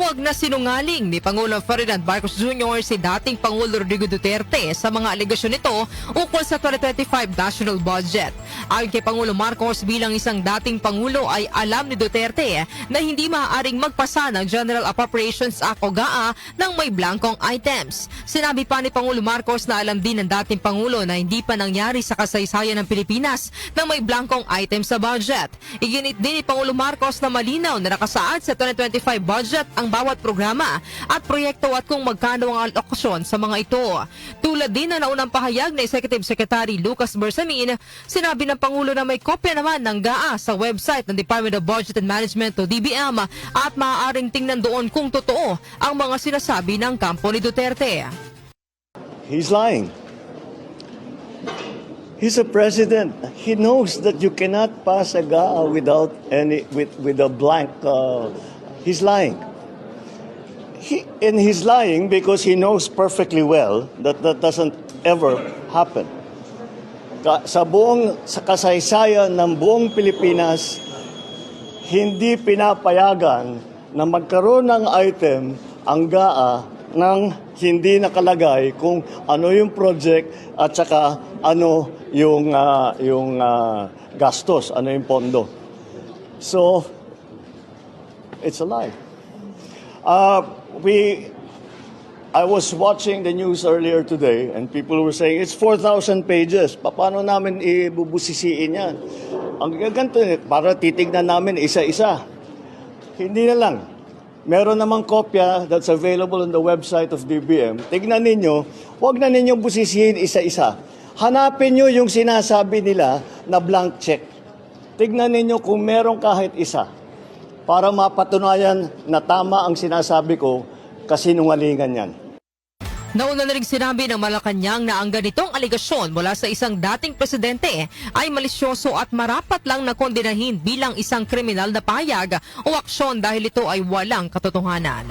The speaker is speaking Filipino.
Tinawag na sinungaling ni Pangulong Ferdinand Marcos Jr. si dating Pangulo Rodrigo Duterte sa mga alegasyon nito ukol sa 2025 national budget. Ayon kay Pangulo Marcos bilang isang dating Pangulo ay alam ni Duterte na hindi maaaring magpasa ng General Appropriations Act o GAA ng may blankong items. Sinabi pa ni Pangulo Marcos na alam din ng dating Pangulo na hindi pa nangyari sa kasaysayan ng Pilipinas ng may blankong items sa budget. Iginit din ni Pangulo Marcos na malinaw na nakasaad sa 2025 budget ang bawat programa at proyekto at kung magkano ang alokasyon sa mga ito. Tulad din na naunang pahayag na Executive Secretary Lucas Bersamin, sinabi ng Pangulo na may kopya naman ng GAA sa website ng Department of Budget and Management o DBM at maaaring tingnan doon kung totoo ang mga sinasabi ng kampo ni Duterte. He's lying. He's a president. He knows that you cannot pass a GAA without any with with a blank. Uh, he's lying. He, and he's lying because he knows perfectly well that that doesn't ever happen. Ka, sa buong sa kasaysayan ng buong Pilipinas, hindi pinapayagan na magkaroon ng item ang GAA ng hindi nakalagay kung ano yung project at saka ano yung ah, yung ah, gastos, ano yung pondo. So it's a lie. Uh, we I was watching the news earlier today and people were saying it's 4,000 pages. Pa- Paano namin ibubusisiin yan? Ang ganito, eh, para titignan namin isa-isa. Hindi na lang. Meron namang kopya that's available on the website of DBM. Tignan ninyo, huwag na ninyong busisihin isa-isa. Hanapin nyo yung sinasabi nila na blank check. Tignan ninyo kung meron kahit isa para mapatunayan na tama ang sinasabi ko kasi nungalingan yan. Nauna na rin sinabi ng Malacanang na ang ganitong aligasyon mula sa isang dating presidente ay malisyoso at marapat lang na kondinahin bilang isang kriminal na payag o aksyon dahil ito ay walang katotohanan.